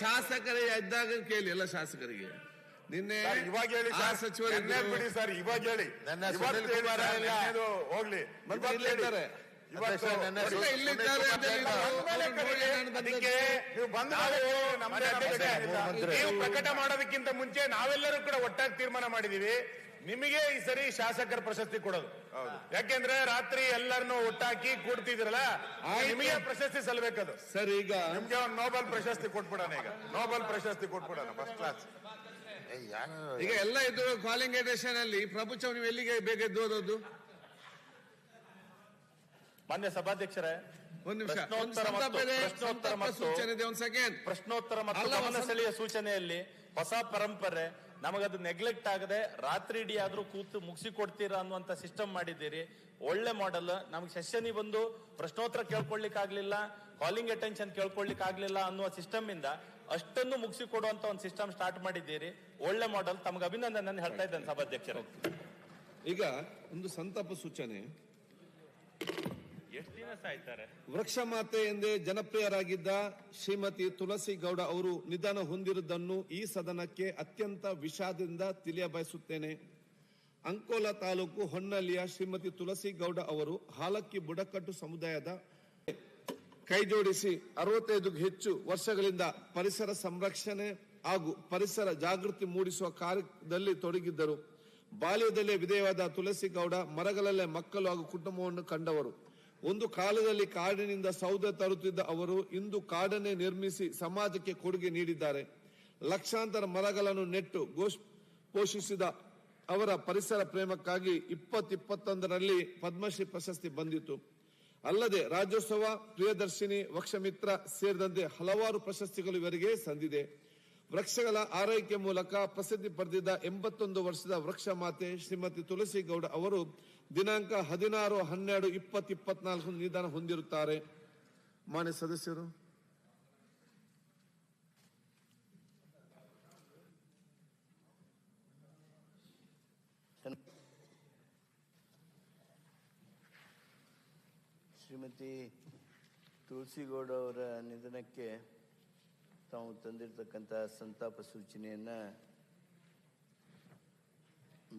ಶಾಸಕರಿಗೆ ಇದ್ದಾಗ ಕೇಳಿ ಎಲ್ಲ ಶಾಸಕರಿಗೆ. ನಿನ್ನೆ ಇವಾಗ ಹೇಳಿ ಸಚಿವರು ಬಿಡಿ ಸರ್ ಇವಾಗ ಹೇಳಿ. ನನ್ನ ಹೋಗ್ಲಿ. ಇಲ್ಲಿದ್ದಾರೆ. ನೀವು ಪ್ರಕಟ ಮಾಡೋದಕ್ಕಿಂತ ಮುಂಚೆ ನಾವೆಲ್ಲರೂ ಕೂಡ ಒಟ್ಟಾಗಿ ತೀರ್ಮಾನ ಮಾಡಿದೀವಿ ನಿಮಗೆ ಈ ಸರಿ ಶಾಸಕರ ಪ್ರಶಸ್ತಿ ಕೊಡೋದು. ಯಾಕೆಂದ್ರೆ ರಾತ್ರಿ ಎಲ್ಲರನ್ನು ಒಟ್ಟಾಕಿ ಕೂಡ್ತಿದ್ರಲ್ಲ. ನಿಮಗೆ ಪ್ರಶಸ್ತಿ ಸಲ್ಬೇಕದು. ಸರಿ ಈಗ ನಿಮ್ಗೆ ಒಂದು ನೋಬೆಲ್ ಪ್ರಶಸ್ತಿ ಕೊಟ್ಬಿಡೋಣ ಈಗ. ನೋಬೆಲ್ ಪ್ರಶಸ್ತಿ ಕೊಟ್ಬಿಡೋಣ ಫಸ್ಟ್ ಕ್ಲಾಸ್ ಏ, ಯಾರು? ಈಗ ಎಲ್ಲ ಇದು ಕಾಲಿಂಗ್ ಅಲ್ಲಿ ಪ್ರಭುತ್ವ ನೀವು ಎಲ್ಲಿಗೆ ಬೇಗ ಎದ್ದು ಓದೋದು? ಮಾನ್ಯ ಸಭಾಧ್ಯಕ್ಷರೇ ಒಂದ್ ನಿಮಿಷ ಪ್ರಶ್ನೋತ್ತರ ಮತ್ತು ಪ್ರಶ್ನೋತ್ತರ ಮತ್ತು ಸೂಚನೆ ಇದೆ ಒಂದ್ ಸೆಕೆಂಡ್ ಪ್ರಶ್ನೋತ್ತರ ಮತ್ತು ಸೂಚನೆಯಲ್ಲಿ ಹೊಸ ಪರಂಪರೆ ನಮಗದು ನೆಗ್ಲೆಕ್ಟ್ ಆಗದೆ ರಾತ್ರಿ ಇಡೀ ಆದರೂ ಕೂತು ಮುಗಿಸಿ ಕೊಡ್ತೀರಾ ಅನ್ನುವಂಥ ಸಿಸ್ಟಮ್ ಮಾಡಿದ್ದೀರಿ. ಒಳ್ಳೆ ಮಾಡೆಲ್ ನಮಗೆ ಸೆಷನ್ ಬಂದು ಪ್ರಶ್ನೋತ್ತರ ಕೇಳ್ಕೊಳ್ಲಿಕ್ಕೆ ಆಗಲಿಲ್ಲ ಕಾಲಿಂಗ್ ಅಟೆನ್ಷನ್ ಕೇಳ್ಕೊಳ್ಲಿಕ್ಕೆ ಆಗಲಿಲ್ಲ ಅನ್ನುವ ಸಿಸ್ಟಮ್ ಇಂದ ಅಷ್ಟನ್ನು ಮುಗಿಸಿ ಕೊಡುವಂತ ಒಂದು ಸಿಸ್ಟಮ್ ಸ್ಟಾರ್ಟ್ ಮಾಡಿದ್ದೀರಿ. ಒಳ್ಳೆ ಮಾಡೆಲ್ ತಮಗೆ ಅಭಿನಂದನೆ ಹೇಳ್ತಾ ಇದ್ದೇನೆ ಸಭಾಧ್ಯಕ್ಷರು. ಈಗ ಒಂದು ಸಂತಾಪ ಸೂಚನೆ. ವೃಕ್ಷ ಮಾತೆ ಎಂದೇ ಜನಪ್ರಿಯರಾಗಿದ್ದ ಶ್ರೀಮತಿ ತುಳಸಿ ಗೌಡ ಅವರು ನಿಧನ ಹೊಂದಿರುವುದನ್ನು ಈ ಸದನಕ್ಕೆ ಅತ್ಯಂತ ವಿಷಾದದಿಂದ ತಿಳಿಯಬಯಸುತ್ತೇನೆ ಅಂಕೋಲ ತಾಲೂಕು ಹೊನ್ನಳ್ಳಿಯ ಶ್ರೀಮತಿ ತುಳಸಿ ಗೌಡ ಅವರು ಹಾಲಕ್ಕಿ ಬುಡಕಟ್ಟು ಸಮುದಾಯದ ಕೈಜೋಡಿಸಿ ಅರವತ್ತೈದಕ್ಕೂ ಹೆಚ್ಚು ವರ್ಷಗಳಿಂದ ಪರಿಸರ ಸಂರಕ್ಷಣೆ ಹಾಗೂ ಪರಿಸರ ಜಾಗೃತಿ ಮೂಡಿಸುವ ಕಾರ್ಯದಲ್ಲಿ ತೊಡಗಿದ್ದರು. ಬಾಲ್ಯದಲ್ಲೇ ವಿಧೇಯವಾದ ತುಳಸಿ ಗೌಡ ಮರಗಳಲ್ಲೇ ಮಕ್ಕಳು ಹಾಗೂ ಕುಟುಂಬವನ್ನು ಕಂಡವರು. ಒಂದು ಕಾಲದಲ್ಲಿ ಕಾಡಿನಿಂದ ಸೌದೆ ತರುತ್ತಿದ್ದ ಅವರು ಇಂದು ಕಾಡನ್ನೇ ನಿರ್ಮಿಸಿ ಸಮಾಜಕ್ಕೆ ಕೊಡುಗೆ ನೀಡಿದ್ದಾರೆ. ಲಕ್ಷಾಂತರ ಮರಗಳನ್ನು ನೆಟ್ಟು ಘೋಷ್ ಪೋಷಿಸಿದ ಅವರ ಪರಿಸರ ಪ್ರೇಮಕ್ಕಾಗಿ ಇಪ್ಪತ್ತಿಪ್ಪತ್ತೊಂದರಲ್ಲಿ ಪದ್ಮಶ್ರೀ ಪ್ರಶಸ್ತಿ ಬಂದಿತು ಅಲ್ಲದೆ ರಾಜ್ಯೋತ್ಸವ, ಪ್ರಿಯದರ್ಶಿನಿ, ವಕ್ಷಮಿತ್ರ ಸೇರಿದಂತೆ ಹಲವಾರು ಪ್ರಶಸ್ತಿಗಳು ಇವರಿಗೆ ಸಂದಿದೆ. ವೃಕ್ಷಗಳ ಆರೈಕೆ ಮೂಲಕ ಪ್ರಸಿದ್ಧಿ ಪಡೆದಿದ್ದ ಎಂಬತ್ತೊಂದು ವರ್ಷದ ವೃಕ್ಷ ಮಾತೆ ಶ್ರೀಮತಿ ತುಳಸಿ ಗೌಡ ಅವರು ದಿನಾಂಕ ಹದಿನಾರು, ಹನ್ನೆರಡು ಇಪ್ಪತ್ತು ಇಪ್ಪತ್ನಾಲ್ಕು ನಿಧನ ಹೊಂದಿರುತ್ತಾರೆ. ಮಾನ್ಯ ಸದಸ್ಯರು, ಶ್ರೀಮತಿ ತುಳಸಿಗೌಡ ಅವರ ನಿಧನಕ್ಕೆ ತಾವು ತಂದಿರತಕ್ಕಂಥ ಸಂತಾಪ ಸೂಚನೆಯನ್ನು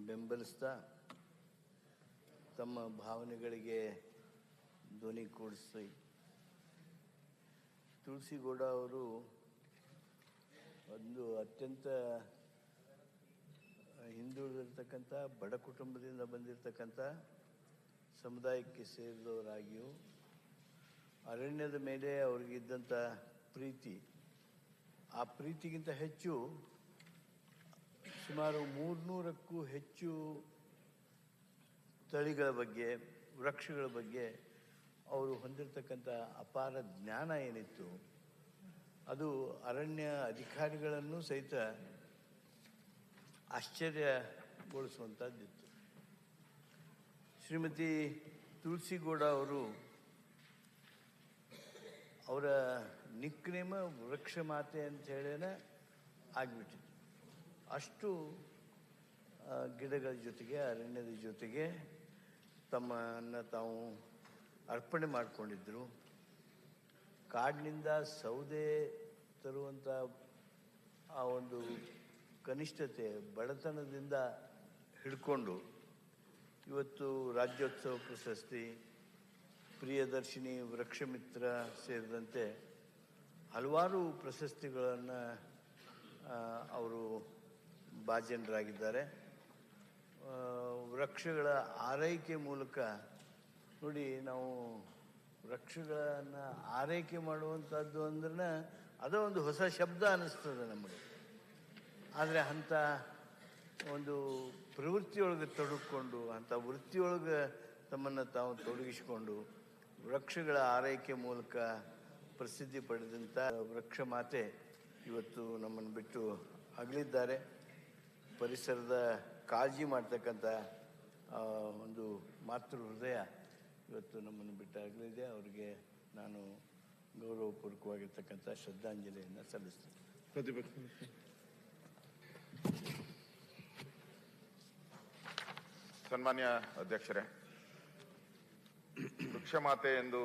ಬೆಂಬಲಿಸ್ತಾ ತಮ್ಮ ಭಾವನೆಗಳಿಗೆ ಧ್ವನಿ ಕೂಡಿಸಿ ತುಳಸಿಗೌಡ ಅವರು ಒಂದು ಅತ್ಯಂತ ಹಿಂದುಳಿದಿರ್ತಕ್ಕಂಥ, ಬಡ ಕುಟುಂಬದಿಂದ ಬಂದಿರತಕ್ಕಂಥ ಸಮುದಾಯಕ್ಕೆ ಸೇರಿದವರಾಗಿಯೂ ಅರಣ್ಯದ ಮೇಲೆ ಅವ್ರಿಗಿದ್ದಂಥ ಪ್ರೀತಿ ಆ ಪ್ರೀತಿಗಿಂತ ಹೆಚ್ಚು ಸುಮಾರು ಮೂರ್ನೂರಕ್ಕೂ ಹೆಚ್ಚು ತಳಿಗಳ ಬಗ್ಗೆ, ವೃಕ್ಷಗಳ ಬಗ್ಗೆ ಅವರು ಹೊಂದಿರತಕ್ಕಂಥ ಅಪಾರ ಜ್ಞಾನ ಏನಿತ್ತು, ಅದು ಅರಣ್ಯ ಅಧಿಕಾರಿಗಳನ್ನು ಸಹಿತ ಆಶ್ಚರ್ಯಗೊಳಿಸುವಂಥದ್ದಿತ್ತು. ಶ್ರೀಮತಿ ತುಳಸಿಗೌಡ ಅವರು ಅವರ ನಿಕ್ನೇಮ ವೃಕ್ಷ ಮಾತೆ ಅಂತ ಹೇಳೇನೆ ಆಗಿಬಿಟ್ಟಿತ್ತು ಅಷ್ಟು ಗಿಡಗಳ ಜೊತೆಗೆ, ಅರಣ್ಯದ ಜೊತೆಗೆ ತಮ್ಮನ್ನು ತಾವು ಅರ್ಪಣೆ ಮಾಡಿಕೊಂಡಿದ್ದರು ಕಾಡಿನಿಂದ ಸೌದೆ ತರುವಂಥ ಆ ಒಂದು ಕನಿಷ್ಠತೆ, ಬಡತನದಿಂದ ಹಿಡ್ಕೊಂಡು ಇವತ್ತು ರಾಜ್ಯೋತ್ಸವ ಪ್ರಶಸ್ತಿ, ಪ್ರಿಯದರ್ಶಿನಿ ವೃಕ್ಷಮಿತ್ರ ಸೇರಿದಂತೆ ಹಲವಾರು ಪ್ರಶಸ್ತಿಗಳನ್ನು ಅವರು ಭಾಜನರಾಗಿದ್ದಾರೆ. ವೃಕ್ಷಗಳ ಆರೈಕೆ ಮೂಲಕ ನೋಡಿ ನಾವು ವೃಕ್ಷಗಳನ್ನು ಆರೈಕೆ ಮಾಡುವಂಥದ್ದು ಅಂದ್ರೆ ಅದೋ ಒಂದು ಹೊಸ ಶಬ್ದ ಅನ್ನಿಸ್ತದೆ ನಮಗೆ. ಆದರೆ ಅಂಥ ಒಂದು ಪ್ರವೃತ್ತಿಯೊಳಗೆ ತೊಡಗಿಕೊಂಡು ಅಂಥ ವೃತ್ತಿಯೊಳಗೆ ತಮ್ಮನ್ನು ತಾವು ತೊಡಗಿಸಿಕೊಂಡು ವೃಕ್ಷಗಳ ಆರೈಕೆ ಮೂಲಕ ಪ್ರಸಿದ್ಧಿ ಪಡೆದಂಥ ವೃಕ್ಷ ಮಾತೆ ಇವತ್ತು ನಮ್ಮನ್ನು ಬಿಟ್ಟು ಅಗಲಿದ್ದಾರೆ. ಪರಿಸರದ ಕಾಳಜಿ ಮಾಡ್ತಕ್ಕಂಥ ಒಂದು ಮಾತೃ ಹೃದಯ ಇವತ್ತು ನಮ್ಮನ್ನು ಬಿಟ್ಟು ಅಗಲಿದೆ. ಅವರಿಗೆ ನಾನು ಗೌರವಪೂರ್ವಕವಾಗಿರ್ತಕ್ಕಂಥ ಶ್ರದ್ಧಾಂಜಲಿಯನ್ನು ಸಲ್ಲಿಸ್ತೇನೆ. ಸನ್ಮಾನ್ಯ ಅಧ್ಯಕ್ಷರೇ ವೃಕ್ಷಮಾತೆ ಎಂದು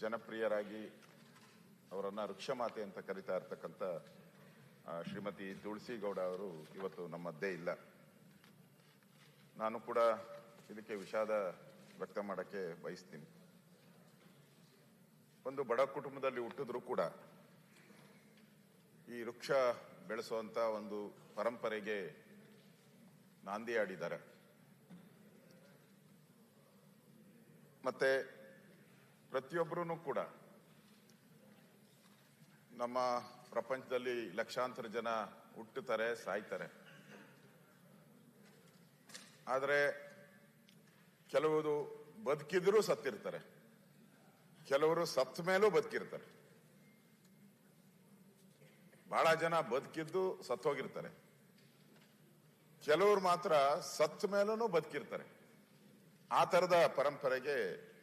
ಜನಪ್ರಿಯರಾಗಿ ಅವರನ್ನು ವೃಕ್ಷಮಾತೆ ಅಂತ ಕರಿತಾ ಇರ್ತಕ್ಕಂಥ ಶ್ರೀಮತಿ ತುಳಸಿ ಗೌಡ ಅವರು ಇವತ್ತು ನಮ್ಮದ್ದೇ ಇಲ್ಲ. ನಾನು ಕೂಡ ಇದಕ್ಕೆ ವಿಷಾದ ವ್ಯಕ್ತ ಮಾಡಕ್ಕೆ ಬಯಸ್ತೀನಿ. ಒಂದು ಬಡ ಕುಟುಂಬದಲ್ಲಿ ಹುಟ್ಟಿದ್ರು ಕೂಡ ಈ ವೃಕ್ಷ ಬೆಳೆಸುವಂಥ ಒಂದು ಪರಂಪರೆಗೆ ನಾಂದಿ ಆಡಿದ್ದಾರೆ ಮತ್ತೆ ಪ್ರತಿಯೊಬ್ಬರೂ ಕೂಡ ನಮ್ಮ ಪ್ರಪಂಚದಲ್ಲಿ ಲಕ್ಷಾಂತರ ಜನ ಹುಟ್ಟುತ್ತಾರೆ, ಸಾಯ್ತಾರೆ. ಆದರೆ ಕೆಲವರು ಬದುಕಿದ್ರೂ ಸತ್ತಿರ್ತಾರೆ. ಕೆಲವರು ಸತ್ತ ಮೇಲೂ ಬದುಕಿರ್ತಾರೆ. ಬಹಳ ಜನ ಬದುಕಿದ್ದು ಸತ್ತೋಗಿರ್ತಾರೆ. ಕೆಲವರು ಮಾತ್ರ ಸತ್ತ ಮೇಲೂ ಬದುಕಿರ್ತಾರೆ. ಆ ತರದ ಪರಂಪರೆಗೆ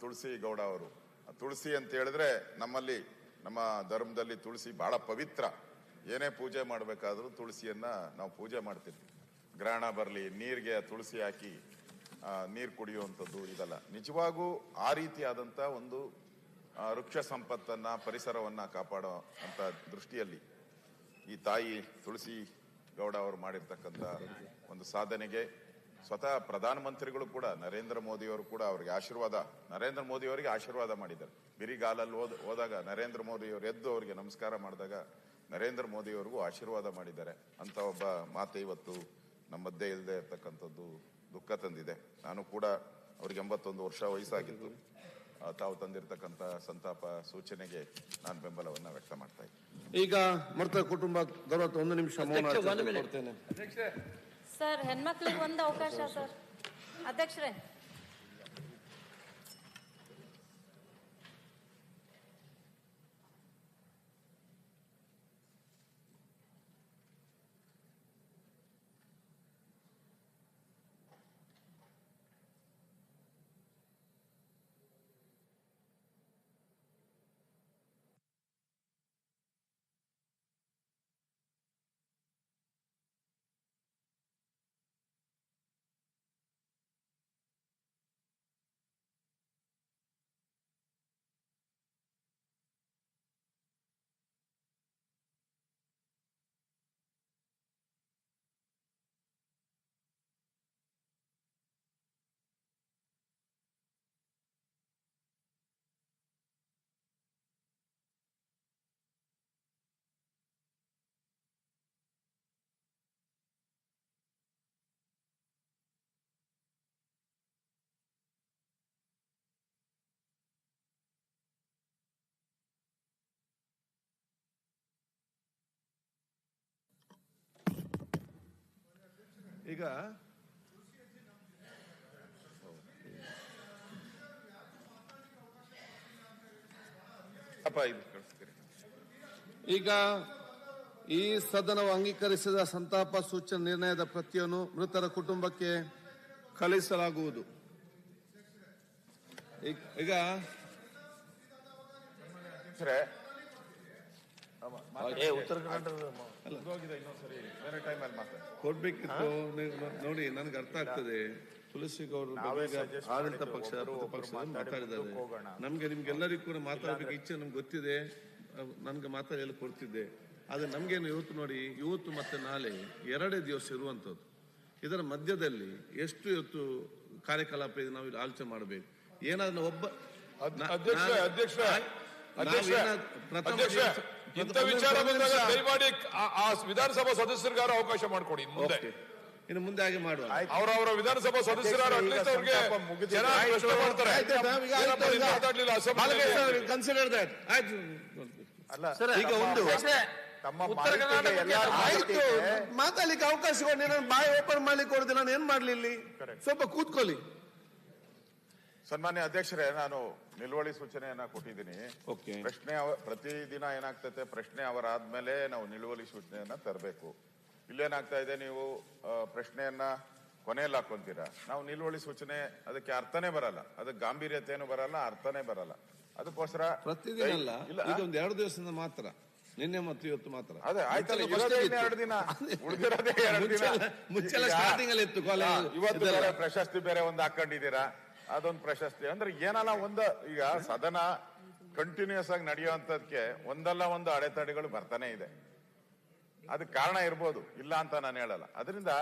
ತುಳಸಿ ಗೌಡ ಅವರು. ತುಳಸಿ ಅಂತ ಹೇಳಿದ್ರೆ ನಮ್ಮಲ್ಲಿ, ನಮ್ಮ ಧರ್ಮದಲ್ಲಿ ತುಳಸಿ ಬಹಳ ಪವಿತ್ರ. ಏನೇ ಪೂಜೆ ಮಾಡಬೇಕಾದ್ರೂ ತುಳಸಿಯನ್ನ ನಾವು ಪೂಜೆ ಮಾಡ್ತೀವಿ ಗ್ರಹಣ ಬರಲಿ, ನೀರಿಗೆ ತುಳಸಿ ಹಾಕಿ ನೀರು ಕುಡಿಯುವಂಥದ್ದು ಇದೆಲ್ಲ. ನಿಜವಾಗೂ ಆ ರೀತಿಯಾದಂಥ ಒಂದು ವೃಕ್ಷ ಸಂಪತ್ತನ್ನು, ಪರಿಸರವನ್ನು ಕಾಪಾಡೋ ಅಂತ ದೃಷ್ಟಿಯಲ್ಲಿ ಈ ತಾಯಿ ತುಳಸಿ ಗೌಡ ಅವರು ಮಾಡಿರ್ತಕ್ಕಂಥ ಒಂದು ಸಾಧನೆಗೆ ಸ್ವತಃ ಪ್ರಧಾನಮಂತ್ರಿಗಳು ಕೂಡ ನರೇಂದ್ರ ಮೋದಿ ಅವರು ಕೂಡ ಅವರಿಗೆ ಆಶೀರ್ವಾದ ನರೇಂದ್ರ ಮೋದಿ ಅವರಿಗೆ ಆಶೀರ್ವಾದ ಮಾಡಿದ್ದಾರೆ. ಬಿರಿಗಾಲಲ್ಲಿ ಹೋದ ಹೋದಾಗ ನರೇಂದ್ರ ಮೋದಿ ಅವರು ಎದ್ದು ಅವರಿಗೆ ನಮಸ್ಕಾರ ಮಾಡಿದಾಗ ನರೇಂದ್ರ ಮೋದಿ ಅವರಿಗೂ ಆಶೀರ್ವಾದ ಮಾಡಿದ್ದಾರೆ. ಅಂತ ಒಬ್ಬ ಮಾತೆ ಇವತ್ತು ನಮ್ಮ ಮಧ್ಯೆ ಇಲ್ಲದೆ ಇರ್ತಕ್ಕಂಥದ್ದು ದುಃಖ ತಂದಿದೆ. ನಾನು ಕೂಡ ಅವ್ರಿಗೆ ಎಂಬತ್ತೊಂದು ವರ್ಷ ವಯಸ್ಸಾಗಿತ್ತು. ಆ, ತಾವು ತಂದಿರತಕ್ಕಂಥ ಸಂತಾಪ ಸೂಚನೆಗೆ ನಾನು ಬೆಂಬಲವನ್ನ ವ್ಯಕ್ತ ಮಾಡ್ತಾ ಇದ್ದೀನಿ. ಈಗ ಮೃತ ಕುಟುಂಬ ಗೌರವ ಒಂದು ನಿಮಿಷ ಮೌನ ಆಚರಣೆ ಕೊಡ್ತೇನೆ. ಸರ್ ಹೆಣ್ಮಕ್ಳಿಗೆ ಒಂದು ಅವಕಾಶ ಸರ್. ಅಧ್ಯಕ್ಷರೇ. ಈಗ ಈಗ ಈ ಸದನವು ಅಂಗೀಕರಿಸಿದ ಸಂತಾಪ ಸೂಚನೆ ನಿರ್ಣಯದ ಪ್ರತಿಯನ್ನು ಮೃತರ ಕುಟುಂಬಕ್ಕೆ ಕಳಿಸಲಾಗುವುದು. ಈಗ- ಉತ್ತರ ಕೊಡ್ಬೇಕಿತ್ತು ನೋಡಿ ನನಗೆ ಅರ್ಥ ಆಗ್ತದೆ. ತುಳಸಿ ಗೌಡರು ಆಡಳಿತ ಪಕ್ಷ ಪಕ್ಷ ಮಾತಾಡಿದ್ದಾರೆ. ನಮ್ಗೆ ನಿಮ್ಗೆಲ್ಲರಿಗೂ ಕೂಡ ಮಾತಾಡ್ಬೇಕು. ಇಚ್ಛೆ ನಮ್ಗೆ ಗೊತ್ತಿದೆ. ನನ್ಗೆ ಮಾತಾಡಿ ಕೊಡ್ತಿದ್ದೆ. ಆದ್ರೆ ನಮ್ಗೇನು ಇವತ್ತು ನೋಡಿ ಇವತ್ತು ಮತ್ತೆ ನಾಳೆ ಎರಡೇ ದಿವಸ ಇರುವಂತದ್ದು ಇದರ ಮಧ್ಯದಲ್ಲಿ ಎಷ್ಟು ಇವತ್ತು ಕಾರ್ಯಕಲಾಪ ಇದೆ ನಾವು ಇಲ್ಲಿ ಆಲೋಚನೆ ಮಾಡಬೇಕು. ಏನಾದ್ರೂ ಒಬ್ಬ ಅಧ್ಯಕ್ಷ ಅಧ್ಯಕ್ಷ ಇಂಥ ವಿಚಾರ ಬಂದಾಗ ದಯಮಾಡಿ ಆ- ಆ ವಿಧಾನಸಭಾ ಸದಸ್ಯರಿಗಾರ ಅವಕಾಶ ಮಾಡಿಕೊಡಿ ಇನ್ನು ಮುಂದೆ ಇನ್ನು ಮುಂದೆ ಹಾಗೆ ಮಾಡುವ. ಅವರವರ ವಿಧಾನಸಭಾ ಸದಸ್ಯರ ಅಟ್ಲೀಸ್ಟ್ ಅವ್ರಿಗೆ ಜನ ಪ್ರಶ್ನೆ ಮಾಡ್ತಾರೆ. ಮಾತಾಡ್ಲಿಲ್ಲ ಕನ್ಸಿಡರ್ ದಟ್ ಆಯ್ತು ಅಲ್ಲ ಈಗ ಒಂದು ಮಾತಾಡ್ಲಿಕ್ಕೆ ಅವಕಾಶ ಕೊಡಿ ನಾನು ಬಾಯಿ ಓಪನ್ ಮಾಡ್ಲಿಕ್ಕೆ ಕೊಡ್ತೀನಿ ನಾನು ಏನ್ ಮಾಡ್ಲಿಲ್ಲ ಸ್ವಲ್ಪ ಕೂತ್ಕೊಳ್ಳಿ. ಸನ್ಮಾನ್ಯ ಅಧ್ಯಕ್ಷರೇ ನಾನು ನಿಲುವಳಿ ಸೂಚನೆಯನ್ನ ಕೊಟ್ಟಿದ್ದೀನಿ. ಪ್ರಶ್ನೆ ಪ್ರತಿದಿನ ಏನಾಗ್ತೈತೆ? ಪ್ರಶ್ನೆ ಅವರಾದ್ಮೇಲೆ ನಾವು ನಿಲುವಳಿ ಸೂಚನೆಯನ್ನ ತರಬೇಕು. ಇಲ್ಲೇನಾಗ್ತಾ ಇದೆ ನೀವು ಪ್ರಶ್ನೆಯನ್ನ ಕೊನೆಯಲ್ಲಿ ಹಾಕೊಂತೀರಾ? ನಾವು ನಿಲುವಳಿ ಸೂಚನೆ ಅದಕ್ಕೆ ಅರ್ಥನೇ ಬರಲ್ಲ. ಅದಕ್ಕೆ ಗಾಂಭೀರ್ಯತೆನೂ ಬರಲ್ಲ ಅರ್ಥನೇ ಬರಲ್ಲ. ಅದಕ್ಕೋಸ್ಕರ ಪ್ರತಿದಿನ ಈಗ ಎರಡು ದಿವಸದಿಂದ ಮಾತ್ರ. ನಿನ್ನೆ ಮತ್ತು ಇವತ್ತು ಮಾತ್ರ. ಅದೇ ಆಯ್ತಲ್ಲ ಎರಡು ದಿನ. ಉಳಿದಿರೋದೇ ಎರಡು ದಿನ. ಮುಂಚೆಲ್ಲ- ಸ್ಟಾರ್ಟಿಂಗ್ ಅಲ್ಲಿ ಇತ್ತು ಇವತ್ತು ಪ್ರಶಸ್ತಿ ಬೇರೆ ಒಂದು ಹಾಕೊಂಡಿದ್ದೀರಾ? ಅದೊಂದು ಪ್ರಶಸ್ತಿ. ಅಂದ್ರೆ ಏನಲ್ಲ ಒಂದು ಈಗ ಸದನ ಕಂಟಿನ್ಯೂಸ್ ಆಗಿ ನಡೆಯುವಂತದಕ್ಕೆ ಒಂದಲ್ಲ ಒಂದು ಅಡೆತಡೆಗಳು ಬರ್ತಾನೆ ಇದೆ. ಅದಕ್ಕೆ ಕಾರಣ ಇರ್ಬೋದು ಇಲ್ಲ ಅಂತ ನಾನು ಹೇಳಲ್ಲ. ಅದರಿಂದ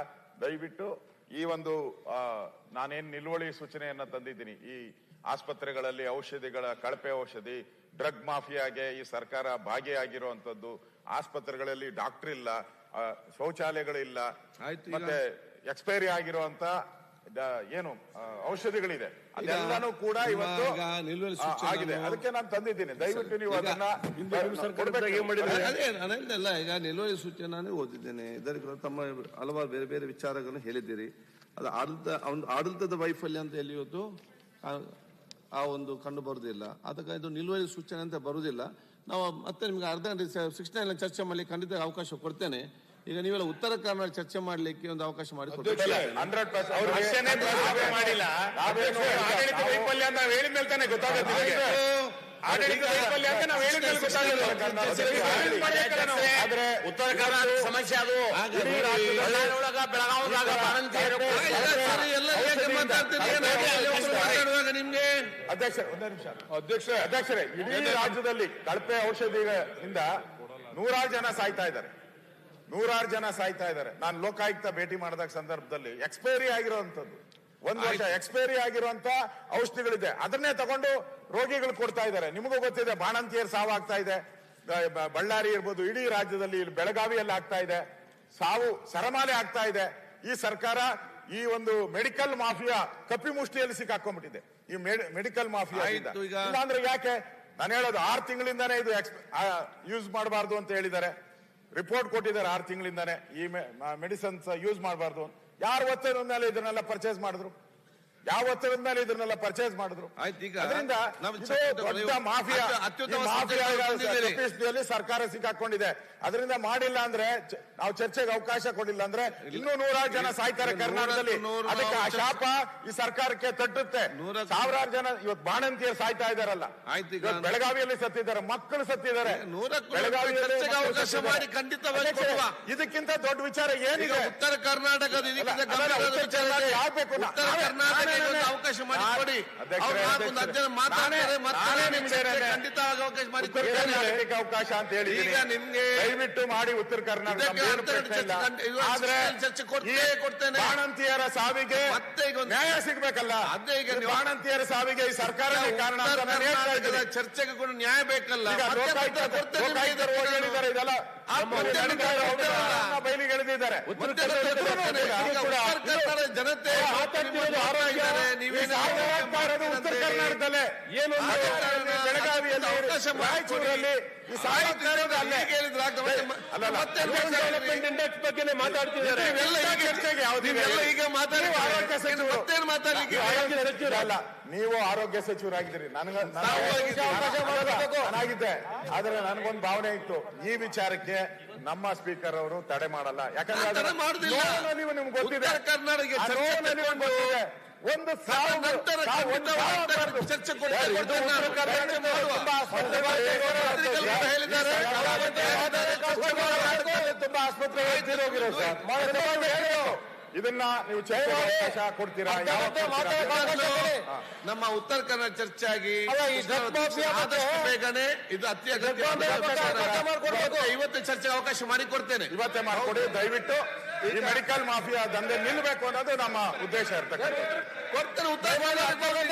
ದಯವಿಟ್ಟು ಈ ಒಂದು ಆ, ನಾನೇನ್ ನಿಲುವಳಿ ಸೂಚನೆಯನ್ನ ತಂದಿದ್ದೀನಿ ಈ ಆಸ್ಪತ್ರೆಗಳಲ್ಲಿ ಔಷಧಿಗಳ ಕಳಪೆ ಔಷಧಿ ಡ್ರಗ್ ಮಾಫಿಯಾಗೆ ಈ ಸರ್ಕಾರ ಭಾಗಿಯಾಗಿರುವಂತದ್ದು ಆಸ್ಪತ್ರೆಗಳಲ್ಲಿ ಡಾಕ್ಟರ್ ಇಲ್ಲ ಶೌಚಾಲಯಗಳು ಶೌಚಾಲಯಗಳಿಲ್ಲ ಆಯ್ತು, ಮತ್ತೆ ಎಕ್ಸ್ಪೈರಿ ಆಗಿರುವಂತ ಏನು ಔಷಧಿಗಳಿದೆ. ಅದೆಲ್ಲಾನು ಕೂಡ ಇವತ್ತು ಆಗಿದೆ. ಅದಕ್ಕೆ ನಾನು ತಂದಿದ್ದೀನಿ. ದಯವಿಟ್ಟು ನೀವು ಅದನ್ನ ಈಗ ನಿಲುವಳಿ ಸೂಚನೆ ನಾನೇ ಓದಿದ್ದೇನೆ. ಇದರ ತಮ್ಮ ಹಲವಾರು ಬೇರೆ ಬೇರೆ ವಿಚಾರಗಳನ್ನು ಹೇಳಿದ್ದೀರಿ. ಅದು ಆಡಳಿತ ಒಂದು ಆಡಳಿತದ ವೈಫಲ್ಯ ಅಂತ ಹೇಳಿ ಇವತ್ತು? ಆ- ಒಂದು ಕಂಡು ಬರುವುದಿಲ್ಲ ಅದಕ್ಕೆ ಇದು ನಿಲುವಳಿ ಸೂಚನೆ ಅಂತ ಬರುವುದಿಲ್ಲ ನಾವು ಮತ್ತೆ ನಿಮ್ಗೆ ಅರ್ಧ ಗಂಟೆ ಶಿಕ್ಷಣ ಚರ್ಚೆ ಮಾಡಲಿಕ್ಕೆ ಖಂಡಿತ ಅವಕಾಶ ಕೊಡ್ತೇನೆ. ಈಗ ನೀವೆಲ್ಲ ಉತ್ತರ ಕನ್ನಡ ಚರ್ಚೆ ಮಾಡ್ಲಿಕ್ಕೆ ಒಂದು ಅವಕಾಶ ಮಾಡಿ ಉತ್ತರ ಕರ್ನಾಟಕ ಸಮಸ್ಯೆ ಅದು. ನಿಮ್ಗೆ ಅಧ್ಯಕ್ಷ ಒಂದೇ ನಿಮಿಷ. ಅಧ್ಯಕ್ಷ ಅಧ್ಯಕ್ಷರೇ ಇಡೀ ರಾಜ್ಯದಲ್ಲಿ ಕಳಪೆ ಔಷಧಿಯಿಂದ ನೂರಾರು ಜನ ಸಾಯ್ತಾ ಇದ್ದಾರೆ. ನೂರಾರು ಜನ ಸಾಯ್ತಾ ಇದ್ದಾರೆ. ನಾನು ಲೋಕಾಯುಕ್ತ ಭೇಟಿ ಮಾಡಿದಾಗ ಸಂದರ್ಭದಲ್ಲಿ ಎಕ್ಸ್ಪೈರಿ ಆಗಿರುವಂತದ್ದು ಒಂದು ವರ್ಷ ಎಕ್ಸ್ಪೈರಿ ಆಗಿರುವಂತ ಔಷಧಿಗಳಿದೆ. ಅದನ್ನೇ ತಗೊಂಡು ರೋಗಿಗಳು ಕೊಡ್ತಾ ಇದ್ದಾರೆ. ನಿಮಗೂ ಗೊತ್ತಿದೆ ಬಾಣಂತಿಯರ್ ಸಾವಾಗ್ತಾ ಇದೆ. ಬಳ್ಳಾರಿ ಇರ್ಬೋದು ಇಡೀ ರಾಜ್ಯದಲ್ಲಿ ಇಲ್ಲಿ ಬೆಳಗಾವಿಯಲ್ಲಿ ಆಗ್ತಾ ಇದೆ. ಸಾವು ಸರಮಾಲೆ ಆಗ್ತಾ ಇದೆ. ಈ ಸರ್ಕಾರ ಈ ಒಂದು ಮೆಡಿಕಲ್ ಮಾಫಿಯಾ ಕಪ್ಪಿ ಮುಷ್ಟಿಯಲ್ಲಿ ಸಿಕ್ಕಾಕೊಂಡ್ಬಿಟ್ಟಿದೆ. ಈ ಮೆಡಿಕಲ್ ಮಾಫಿಯಾ ಇಲ್ಲಾಂದ್ರೆ ಯಾಕೆ? ನಾನು ಹೇಳೋದು ಆರು ತಿಂಗಳಿಂದಾನೇ ಇದು ಯೂಸ್ ಮಾಡಬಾರ್ದು ಅಂತ ಹೇಳಿದ್ದಾರೆ. ರಿಪೋರ್ಟ್ ಕೊಟ್ಟಿದ್ದಾರೆ ಆರು ತಿಂಗಳಿಂದಾನೆ. ಈ ಮೆಡಿಸನ್ಸ್ ಯೂಸ್ ಮಾಡಬಾರ್ದು. ಯಾರು ಒತ್ತಡದ ಮೇಲೆ ಇದನ್ನೆಲ್ಲ ಪರ್ಚೇಸ್ ಮಾಡಿದ್ರು? ಯಾವ ಒತ್ತಡದ ಮೇಲೆ ಇದನ್ನೆಲ್ಲ ಪರ್ಚೇಸ್ ಮಾಡಿದ್ರು ಅದರಿಂದ ದೊಡ್ಡ ಮಾಫಿಯಾ. ಸರ್ಕಾರ ಸಿಕ್ಕಾಕೊಂಡಿದೆ. ಅದರಿಂದ ಮಾಡಿಲ್ಲ ಅಂದ್ರೆ ನಾವು ಚರ್ಚೆಗೆ ಅವಕಾಶ ಕೊಡಿಲ್ಲ ಅಂದ್ರೆ ಇನ್ನೂ ನೂರಾರು ಜನ ಸಾಯ್ತಾರೆ ಕರ್ನಾಟಕದಲ್ಲಿ. ಅದಕ್ಕೆ ಆ ಶಾಪ ಈ ಸರ್ಕಾರಕ್ಕೆ ತಟ್ಟುತ್ತೆ. ಸಾವಿರಾರು ಜನ ಇವತ್ತು ಬಾಣಂತಿಯರು ಸಾಯ್ತಾ ಇದಾರಲ್ಲ ಇವತ್ತು ಬೆಳಗಾವಿಯಲ್ಲಿ ಸತ್ತಿದ್ದಾರೆ ಮಕ್ಕಳು ಸತ್ತಿದ್ದಾರೆ. ಬೆಳಗಾವಿ ಬೆಳಗಾವಿಯಲ್ಲಿ ಖಂಡಿತವಾಗಿ ಇದಕ್ಕಿಂತ ದೊಡ್ಡ ವಿಚಾರ ಏನಿದೆ? ಉತ್ತರ ಕರ್ನಾಟಕದ ಇದಕ್ಕಿಂತ ಅಲ್ಲ, ಒಂದು ಅವಕಾಶ ಮಾಡಿ ಕೊಡಿ ಒಂದು. ಹತ್ತು ಜನ ಮಾತಾಡ್ತಾರೆ. ಖಂಡಿತವಾಗಿ ಅವಕಾಶ ಮಾಡಿ ಅವಕಾಶ ಅಂತ ಹೇಳಿ ಈಗ ನಿಮ್ಗೆ ದಯವಿಟ್ಟು ಮಾಡಿ ಉತ್ತರ ಕರ್ನಾಟಕ. ಚರ್ಚೆ ಆದ್ರೆ ಚರ್ಚೆ ಕೊಡ್ತೇ ಕೊಡ್ತೇನೆ. ಬಾಣಂತಿಯರ ಸಾವಿಗೆ ಮತ್ತೆ ಈಗ ನ್ಯಾಯ ಸಿಗ್ಬೇಕಲ್ಲ ಅದೇ ಈಗ ಬಾಣಂತಿಯರ ಸಾವಿಗೆ ಈ ಸರ್ಕಾರ ಕಾರಣ. ಚರ್ಚೆಗೆ ಕೂಡ ನ್ಯಾಯ ಬೇಕಲ್ಲ ಇದೆಲ್ಲ ಬಯಲಿಗೆ ಎಳೆದಿದ್ದಾರೆ ಜನತೆ ಆರೋಗ್ಯ ಉತ್ತರ ಕರ್ನಾಟಕದಲ್ಲೇ ಏನು ಬೆಳಗಾವಿಯಲ್ಲಿ. ರಾಯಚೂರಲ್ಲಿ index ಬಗ್ಗೆನೇ ಮಾತಾಡ್ತಿದ್ದಾರೆ. ನೀವೆಲ್ಲ ಮಾತಾಡಿ ನೀವು ಆರೋಗ್ಯ ಅಲ್ಲ ನೀವು ಸಚಿವರಾಗಿದ್ದೀರಿ. ನನಗೆ ಆದ್ರೆ ನನಗೊಂದು ಭಾವನೆ ಇತ್ತು. ಈ ವಿಚಾರಕ್ಕೆ ನಮ್ಮ ಸ್ಪೀಕರ್ ಅವರು ತಡೆ ಮಾಡಲ್ಲ. ಯಾಕಂದ್ರೆ. ನೀವು ನಿಮ್ಗೆ ಗೊತ್ತಿದೆ. ಕರ್ನಾಟಕ ಚರ್ಚೆ. ಒಂದು ನಂತರ. ಚರ್ಚೆ. ತುಂಬಾ. ಚರ್ಚೆ ಹೇಳು. ಇದನ್ನ ನೀವು ಕೊಡ್ತೀರಾ ನಮ್ಮ ಉತ್ತರ ಕನ್ನಡ ಚರ್ಚೆ ಆಗಿ ಬೇಗನೆ ಇದು ಅತಿ ಅಗತ್ಯ ಮಾಫಿಯಾ ಬಗ್ಗೆ ಅವಕಾಶ ಮಾಡ್ಕೊಡ್ಬೇಕು. ಇವತ್ತು ಚರ್ಚೆಗೆ ಅವಕಾಶ ಮಾಡಿ ಕೊಡ್ತೇನೆ ಇವತ್ತೇ ಮಾಡಿಕೊಡಿ ದಯವಿಟ್ಟು ಈ ಮೆಡಿಕಲ್ ಮಾಫಿಯಾ ದಂಧೆ ನಿಲ್ಲಬೇಕು ಅನ್ನೋದು ನಮ್ಮ ಉದ್ದೇಶ ಇರ್ತಕ್ಕಂಥ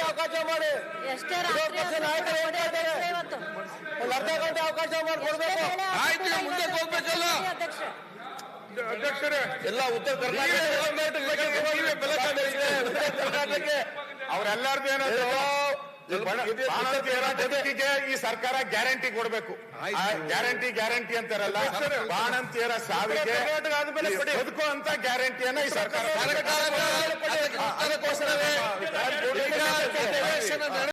ಅವಕಾಶ ಮಾಡಿ. ಒಂದು ಅರ್ಧ ಗಂಟೆ ಅವಕಾಶ ಮಾಡಿಕೊಡ್ಬೇಕು ಆಯ್ತು, ಹೋಗ್ಬೇಕಲ್ಲ? ಅಧ್ಯಕ್ಷರೇ. ಎಲ್ಲ ಉತ್ತರ ಕರ್ನಾಟಕ ಅವರೆಲ್ಲರದ್ದು ಈ ಸರ್ಕಾರ ಗ್ಯಾರಂಟಿ ಕೊಡಬೇಕು. ಗ್ಯಾರಂಟಿ ಗ್ಯಾರಂಟಿ ಅಂತಾರಲ್ಲ ಬಾಣಂತಿಯರ ಸಾವಿಗೆ ಬದುಕು ಅಂತ ಗ್ಯಾರಂಟಿಯನ್ನ ಈ ಸರ್ಕಾರ